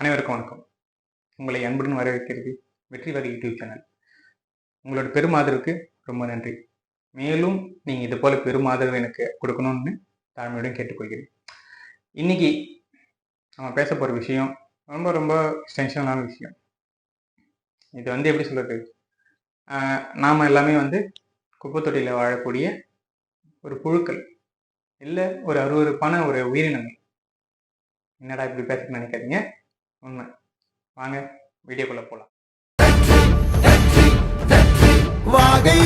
அனைவருக்கும் வணக்கம். உங்களை அன்புடன் வரவேற்கிறது வெற்றி வகை யூடியூப் சேனல். உங்களோட பெருமாதரவுக்கு ரொம்ப நன்றி. மேலும் நீங்கள் இது போல் பெருமாதரவு எனக்கு கொடுக்கணும்னு தாழ்மையுடன் கேட்டுக்கொள்கிறேன். இன்னைக்கு நம்ம பேச போகிற விஷயம் ரொம்ப ரொம்ப டென்ஷனான விஷயம். இது வந்து எப்படி சொல்கிறது நாம் எல்லாமே வந்து குப்பத்தொட்டியில் வாழக்கூடிய ஒரு புழுக்கள் இல்லை ஒரு அருவருப்பான ஒரு உயிரினங்கள். என்னடா இப்படி பேசுறதுன்னு நினைக்காதீங்க. உண்மை. வாங்க வீடியோக்குள்ள போலாம். வாகை.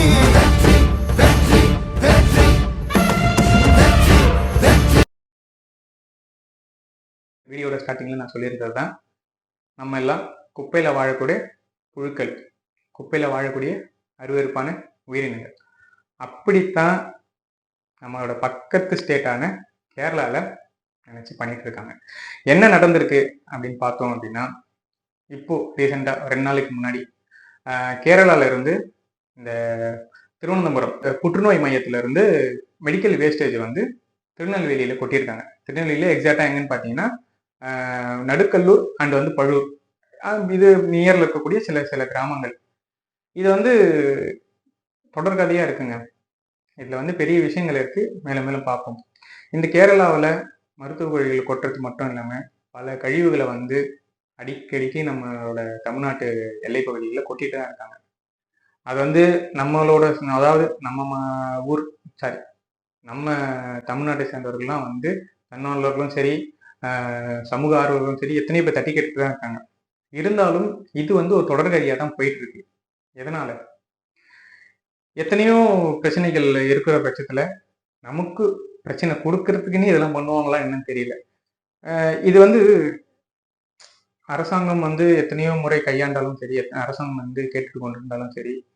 வீடியோட ஸ்டார்டிங்ல நான் சொல்லியிருக்கிறது தான் நம்ம எல்லாம் குப்பையில வாழக்கூடிய புழுக்கள் குப்பையில வாழக்கூடிய அருவருப்பான உயிரினங்கள். அப்படித்தான் நம்மளோட பக்கத்து ஸ்டேட்டான கேரளால நினச்சி பண்ணிட்டு இருக்காங்க. என்ன நடந்திருக்கு அப்படின்னு பார்த்தோம் அப்படின்னா இப்போ ரீசெண்டாக ரெண்டு நாளைக்கு முன்னாடி ஆஹ் கேரளால இருந்து இந்த திருவனந்தபுரம் புற்றுநோய் மையத்துல இருந்து மெடிக்கல் வேஸ்டேஜ் வந்து திருநெல்வேலியில கொட்டியிருக்காங்க. திருநெல்வேலியில எக்ஸாக்டா எங்கன்னு பார்த்தீங்கன்னா நடுக்கல்லூர் அண்ட் வந்து பழூர் இது நியர்ல இருக்கக்கூடிய சில சில கிராமங்கள். இது வந்து தொடர்கதையா இருக்குங்க. இதுல வந்து பெரிய விஷயங்கள் இருக்கு. மேலும் மேலும் பார்ப்போம். இந்த கேரளாவில் மருத்துவ கழிவுகள் கொட்டுறது மட்டும் இல்லாமல் பல கழிவுகளை வந்து அடிக்கடிக்கு நம்மளோட தமிழ்நாட்டு எல்லை பகுதிகளில் கொட்டிட்டு தான் இருக்காங்க. அது வந்து நம்மளோட அதாவது நம்ம ஊர் சாரி நம்ம தமிழ்நாட்டை சேர்ந்தவர்கள்லாம் வந்து தன்னாளர்களும் சரி சமூக ஆர்வலர்களும் சரி எத்தனையோ பேர் தட்டி கேட்டு தான் இருக்காங்க. இருந்தாலும் இது வந்து ஒரு தொடர்கதியாக தான் போயிட்டு இருக்கு எதனால? எத்தனையோ பிரச்சனைகள் இருக்கிற பட்சத்தில் நமக்கு பிரச்சனை கொடுக்கறதுக்குன்னு இதெல்லாம் பண்ணுவாங்களா என்னன்னு தெரியல. இது வந்து அரசாங்கம் வந்து எத்தனையோ முறை கையாண்டாலும் சரி அரசாங்கம் வந்து கேட்டுட்டு கொண்டிருந்தாலும் சரி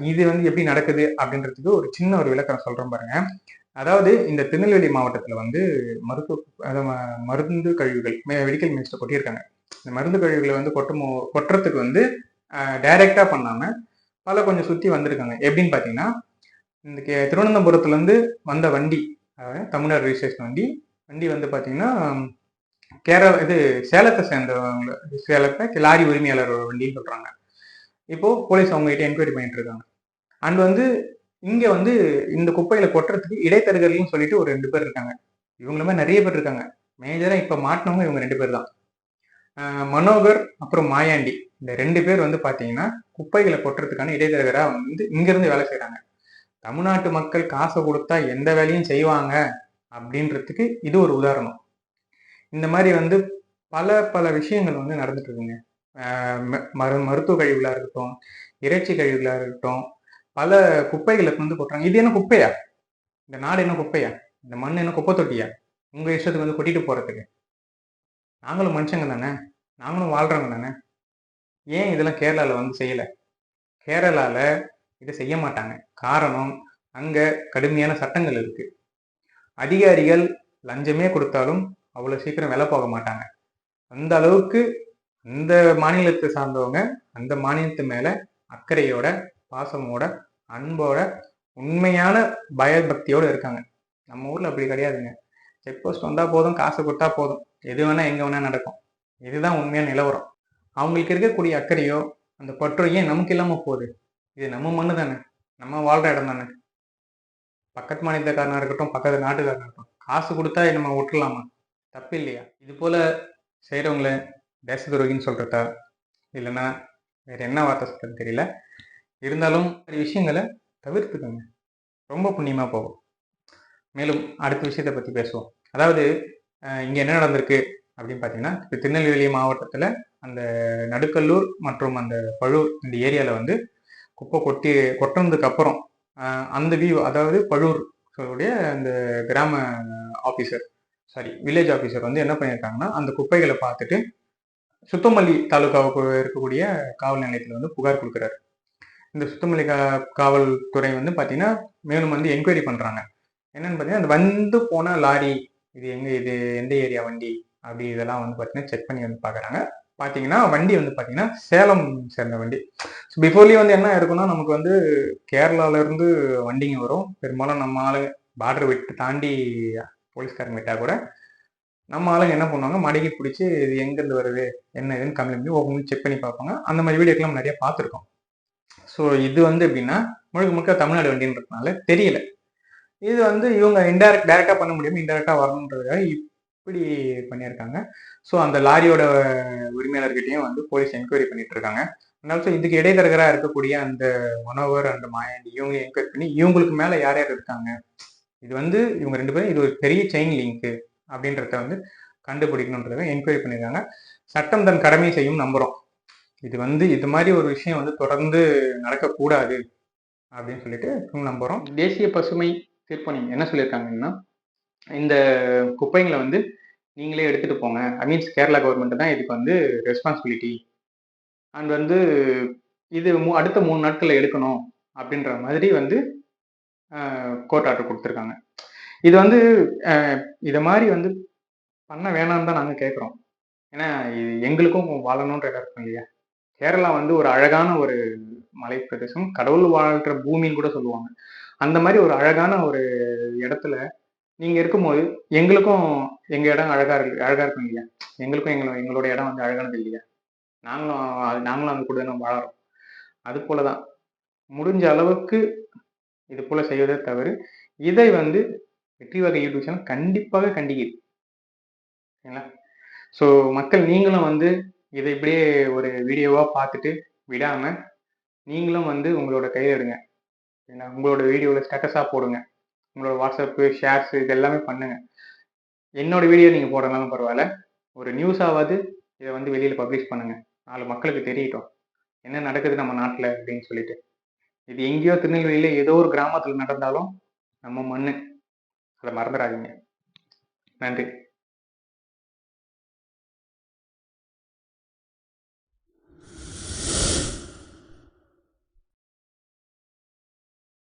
இது வந்து எப்படி நடக்குது அப்படின்றதுக்கு ஒரு சின்ன ஒரு விளக்கம் சொல்றேன் பாருங்க. அதாவது இந்த திருநெல்வேலி மாவட்டத்துல வந்து மருத்துவ அதாவது மருந்து கழிவுகள் மெடிக்கல் மினிஸ்டர் கொட்டியிருக்காங்க. இந்த மருந்து கழிவுகளை வந்து கொட்டும் கொட்டுறதுக்கு வந்து டைரக்டா பண்ணாம பல கொஞ்சம் சுத்தி வந்திருக்காங்க. எப்படின்னு பாத்தீங்கன்னா இந்த கே- திருவனந்தபுரத்துல இருந்து வந்த வண்டி தமிழ்நாடு ரிஜிஸ்ட்ரேஷன் வண்டி. வண்டி வந்து பார்த்தீங்கன்னா கேரளா இது சேலத்தை சேர்ந்தவங்க சேலத்தை லாரி உரிமையாளர் வண்டின்னு சொல்கிறாங்க இப்போது போலீஸ் அவங்ககிட்ட என்கொயரி பண்ணிட்டு இருக்காங்க. அண்ட் வந்து இங்கே வந்து இந்த குப்பையில் கொட்டுறதுக்கு இடைத்தரகர்கள்னு சொல்லிட்டு ஒரு ரெண்டு பேர் இருக்காங்க. இவங்களுமே நிறைய பேர் இருக்காங்க. மேஜராக இப்போ மாட்டினவங்க இவங்க ரெண்டு பேர் தான். மனோகர் அப்புறம் மாயாண்டி. இந்த ரெண்டு பேர் வந்து பார்த்தீங்கன்னா குப்பைகளை கொட்டுறதுக்கான இடைத்தரகராக வந்து இங்கேருந்து வேலை செய்கிறாங்க தமிழ்நாட்டு மக்கள் காசை கொடுத்தா எந்த வேலையும் செய்வாங்க அப்படின்றதுக்கு இது ஒரு உதாரணம். இந்த மாதிரி வந்து பல பல விஷயங்கள் வந்து நடந்துட்டு இருக்குங்க ம- மரு மருத்துவ கழிவுகளாக இருக்கட்டும் இறைச்சி கழிவுகளாக இருக்கட்டும் பல குப்பைகளை வந்து கொட்டுறாங்க. இது என்ன குப்பையா? இந்த நாடு என்ன குப்பையா? இந்த மண் என்ன குப்பை தொட்டியா? உங்கள் இஷ்டத்துக்கு வந்து கொட்டிட்டு போகிறதுக்கு நாங்களும் மனுஷங்க தானே? நாங்களும் வாழ்கிறவங்க தானே? ஏன் இதெல்லாம் கேரளாவில் வந்து செய்யலை? கேரளாவில் இதை செய்ய மாட்டாங்க. காரணம் அங்கே கடுமையான சட்டங்கள் இருக்குது அதிகாரிகள் லஞ்சமே கொடுத்தாலும் அவ்வளோ சீக்கிரம் வேலை போக மாட்டாங்க. அந்த அளவுக்கு அந்த மாநிலத்தை சார்ந்தவங்க அந்த மாநிலத்து மேலே அக்கறையோட பாசமோட அன்போட உண்மையான பயபக்தியோடு இருக்காங்க. நம்ம ஊரில் அப்படி கிடையாதுங்க. செக் போஸ்ட் வந்தால் போதும் காசு கொடுத்தா போதும். எது வேணால் எங்கே வேணால் நடக்கும். இதுதான் உண்மையான நிலவரம். அவங்களுக்கு இருக்கக்கூடிய அக்கறையோ அந்த பற்றோ ஏன் நமக்கு இல்லாமல் போகுது. இது நம்ம மண்ணு தானே. நம்ம வாழ்கிற இடம் தானே. பக்கத்து மாநிலக்காரனாக இருக்கட்டும் பக்கத்து நாட்டுக்காரனாக இருக்கட்டும் காசு கொடுத்தா நம்ம விட்டுலாமா தப்பு இல்லையா? இது போல் செய்கிறவங்கள தேச துரோகின்னு சொல்கிறதா இல்லைன்னா வேறு என்ன வார்த்தை சொல்றது தெரியல. இருந்தாலும் விஷயங்களை தவிர்த்துக்கோங்க. ரொம்ப புண்ணியமாக போகும். மேலும் அடுத்த விஷயத்தை பற்றி பேசுவோம். அதாவது இங்கே என்ன நடந்திருக்கு அப்படின்னு பார்த்தீங்கன்னா இப்போ திருநெல்வேலி மாவட்டத்தில் அந்த நடுக்கல்லூர் மற்றும் அந்த பழூர் இந்த ஏரியாவில் வந்து குப்பை கொட்டி கொட்டினதுக்கு அப்புறம் அந்த வியூ அதாவது பழூர் சொல்லக்கூடிய அந்த கிராம ஆஃபீஸர் சாரி வில்லேஜ் ஆஃபீஸர் வந்து என்ன பண்ணியிருக்காங்கன்னா அந்த குப்பைகளை பார்த்துட்டு சுத்தமல்லி தாலுகாவுக்கு இருக்கக்கூடிய காவல் நிலையத்தில் வந்து புகார் கொடுக்குறாரு. இந்த சுத்தமல்லி கா காவல்துறை வந்து பார்த்தீங்கன்னா மேலும் வந்து என்கொயரி பண்ணுறாங்க என்னன்னு பார்த்தீங்கன்னா அந்த வந்து போன லாரி இது எங்கே இது எந்த ஏரியா வண்டி அப்படி இதெல்லாம் வந்து பார்த்தீங்கன்னா செக் பண்ணி வந்து பார்க்குறாங்க பார்த்தீங்கன்னா வண்டி வந்து பார்த்தீங்கன்னா சேலம் சேர்ந்த வண்டி. ஸோ பிஃபோர்லி வந்து என்ன இருக்குன்னா நமக்கு வந்து கேரளால இருந்து வண்டிங்க வரும். பெரும்பாலும் நம்ம ஆளுங்க பார்டர் விட்டு தாண்டி போலீஸ்காரங்க விட்டால் கூட நம்ம ஆளுங்க என்ன பண்ணுவாங்க? மடக்கி பிடிச்சி இது எங்கேருந்து வருது? என்ன இதுன்னு கம்மி பண்ணி ஓப்பன் செக் பண்ணி பார்ப்பாங்க. அந்த மாதிரி வீடியோக்கெல்லாம் நிறைய பார்த்துருக்கோம். ஸோ இது வந்து எப்படின்னா முழுக்க முழுக்க தமிழ்நாடு வண்டின்றதுனால தெரியல. இது வந்து இவங்க இன்டைரக்ட் டேரெக்டாக பண்ண முடியாமல் இன்டெரக்டாக வரணுன்றதுக்காக இப்படி பண்ணியிருக்காங்க. ஸோ அந்த லாரியோட உரிமையாளர்கிட்டயும் வந்து போலீஸ் என்கொயரி பண்ணிட்டு இருக்காங்க அதனால இதுக்கு இடைத்தரகராக இருக்கக்கூடிய அந்த மனோவர் அந்த மாயாண்டி இவங்க என்கொயரி பண்ணி இவங்களுக்கு மேலே யார் யார் இருக்காங்க? இது வந்து இவங்க ரெண்டு பேரும் இது ஒரு பெரிய செயின் லிங்க்கு அப்படின்றத வந்து கண்டுபிடிக்கணுன்றத என்கொயரி பண்ணியிருக்காங்க. சட்டம் தன் கடமையை செய்யும் நம்புகிறோம் இது வந்து இது மாதிரி ஒரு விஷயம் வந்து தொடர்ந்து நடக்கக்கூடாது அப்படின்னு சொல்லிட்டு நம்புகிறோம் தேசிய பசுமை தீர்ப்பணி என்ன சொல்லியிருக்காங்கன்னா இந்த குப்பைங்களை வந்து நீங்களே எடுத்துகிட்டு போங்க. ஐ மீன்ஸ் கேரளா கவர்மெண்ட் தான் இதுக்கு வந்து ரெஸ்பான்சிபிலிட்டி அண்ட் வந்து இது மூ- அடுத்த மூணு நாட்களில் எடுக்கணும் அப்படின்ற மாதிரி வந்து கோர்ட் ஆர்டர் கொடுத்துருக்காங்க. இது வந்து இதை மாதிரி வந்து பண்ண வேணாம்னு தான் நாங்கள் கேட்குறோம் ஏன்னா இது எங்களுக்கும் வாழணுன்ற இடம் இருக்கும் இல்லையா? கேரளா வந்து ஒரு அழகான ஒரு மலை பிரதேசம் கடவுள் வாழ்கிற பூமின்னு கூட சொல்லுவாங்க. அந்த மாதிரி ஒரு அழகான ஒரு இடத்துல நீங்க இருக்கும்போது எங்களுக்கும் எங்க இடம் அழகா இருக்கு அழகா இருக்கும் இல்லையா? எங்களுக்கும் எங்களோட எங்களோட இடம் வந்து அழகானது இல்லையா? நாங்களும் அது- நாங்களும் அந்த கூட தான் வாழறோம். அது போலதான். முடிஞ்ச அளவுக்கு இது போல செய்வதே தவறு. இதை வந்து வெற்றி வகை யூடியூப் சேனல் கண்டிப்பாக கண்டிக்குது. சரிங்களா? ஸோ மக்கள் நீங்களும் வந்து இதை இப்படியே ஒரு வீடியோவா பார்த்துட்டு விடாம நீங்களும் வந்து உங்களோட கையில் எடுங்க சரிங்களா உங்களோட வீடியோவில் ஸ்டேட்டஸாக போடுங்க. உங்களோட வாட்ஸ்அப்பு ஷேர்ஸ் இது எல்லாமே பண்ணுங்க. என்னோட வீடியோ நீங்கள் போடுறதுனாலும் பரவாயில்ல. ஒரு நியூஸாவது இதை வந்து வெளியில் பப்ளிஷ் பண்ணுங்கள் நாலு மக்களுக்கு தெரியட்டும். என்ன நடக்குது நம்ம நாட்டில் அப்படின்னு சொல்லிட்டு. இது எங்கேயோ திருநெல்வேலியில் ஏதோ ஒரு கிராமத்தில் நடந்தாலும் நம்ம மண் அதை மறந்துடாதீங்க. நன்றி.